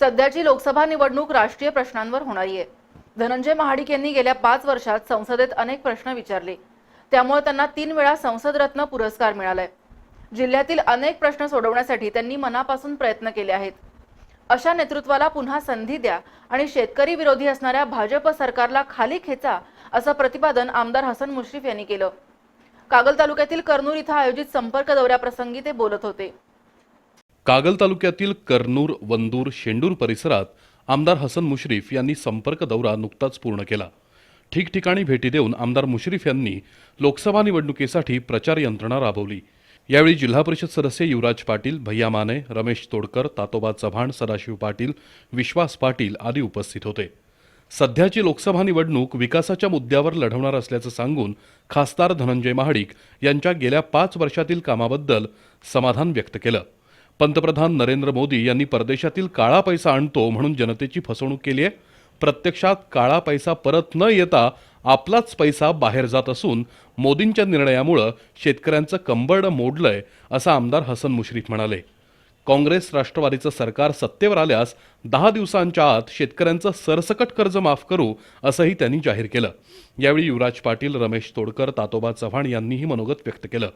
सध्याची लोकसभा निवडणूक राष्ट्रीय प्रश्नांवर होणारी आहे. धनंजय महाडिक यांनी गेल्या पाच वर्षात संसदेत अनेक प्रश्न विचारले. त्यामुळे त्यांना तीन वेळा संसद रत्न पुरस्कार मिळालाय. जिल्ह्यातील अनेक प्रश्न सोडवण्यासाठी त्यांनी मनापासून प्रयत्न केले आहेत. अशा नेतृत्वाला पुन्हा संधी द्या आणि शेतकरी विरोधी असणाऱ्या भाजप सरकारला खाली खेचा असं प्रतिपादन आमदार हसन मुश्रीफ यांनी केलं. कागल तालुक्यातील कर्नूर इथं आयोजित संपर्क दौऱ्याप्रसंगी ते बोलत होते. कागल तालुक्यातील कर्नूर वंदूर शेंडूर परिसरात आमदार हसन मुश्रीफ यांनी संपर्क दौरा नुकताच पूर्ण केला. ठिकठिकाणी भेटी देऊन आमदार मुश्रीफ यांनी लोकसभा निवडणुकीसाठी प्रचार यंत्रणा राबवली. यावेळी जिल्हा परिषद सदस्य युवराज पाटील भैया माने रमेश तोडकर तातोबा चव्हाण सदाशिव पाटील विश्वास पाटील आदी उपस्थित होते. सध्याची लोकसभा निवडणूक विकासाच्या मुद्द्यावर लढवणार असल्याचं सांगून खासदार धनंजय महाडिक यांच्या गेल्या पाच वर्षातील कामाबद्दल समाधान व्यक्त केलं. पंतप्रधान नरेंद्र मोदी यांनी परदेशातील काळा पैसा आणतो म्हणून जनतेची फसवणूक केली आहे. प्रत्यक्षात काळा पैसा परत न येता आपलाच पैसा बाहेर जात असून मोदींच्या निर्णयामुळं शेतकऱ्यांचं कंबरडं मोडलंय असं आमदार हसन मुश्रीफ म्हणाले. काँग्रेस राष्ट्रवादीचं सरकार सत्तेवर आल्यास दहा दिवसांच्या आत शेतकऱ्यांचं सरसकट कर्ज माफ करू असंही त्यांनी जाहीर केलं. यावेळी युवराज पाटील रमेश तोडकर तातोबा चव्हाण यांनीही मनोगत व्यक्त केलं.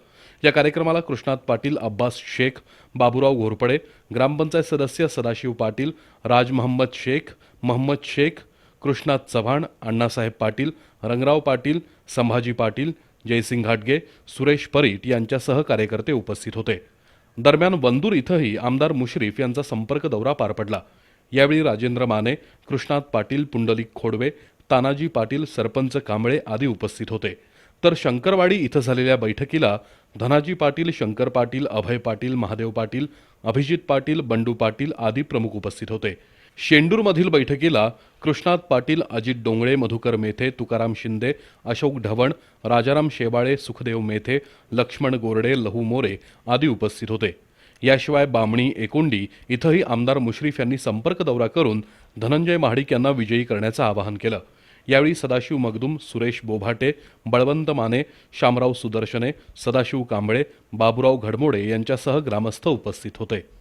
या कार्यक्रमाला कृष्णात पाटील अब्बास शेख बाबुराव घोरपडे ग्रामपंचायत सदस्य सदाशिव पाटील राज महम्मद शेख महम्मद शेख कृष्णात चव्हाण अण्णासाहेब पाटील रंगराव पाटील संभाजी पाटील जयसिंग घाटगे सुरेश परीट यांच्यासह कार्यकर्ते उपस्थित होते. दरम्यान वंदूर इथंही आमदार मुश्रीफ यांचा संपर्क दौरा पार पडला. यावेळी राजेंद्र माने कृष्णात पाटील पुंडलिक खोडवे तानाजी पाटील सरपंच कांबळे आदी उपस्थित होते. तर शंकरवाडी इथं झालेल्या बैठकीला धनाजी पाटील शंकर पाटील अभय पाटील महादेव पाटील अभिजित पाटील बंडू पाटील आदी प्रमुख उपस्थित होते. शेंडूरमधील बैठकीला कृष्णात पाटील अजित डोंगळे मधुकर मेथे तुकाराम शिंदे अशोक ढवण राजाराम शेवाळे सुखदेव मेथे लक्ष्मण गोरडे लहू मोरे आदी उपस्थित होते. याशिवाय बामणी एकोंडी इथंही आमदार मुश्रीफ यांनी संपर्क दौरा करून धनंजय महाडिक यांना विजयी करण्याचं आवाहन केलं. यावेळी सदाशिव मगदूम सुरेश बोभाटे बळवंत माने शामराव सुदर्शने सदाशिव कांबळे बाबुराव घडमोडे यांच्यासह ग्रामस्थ उपस्थित होते.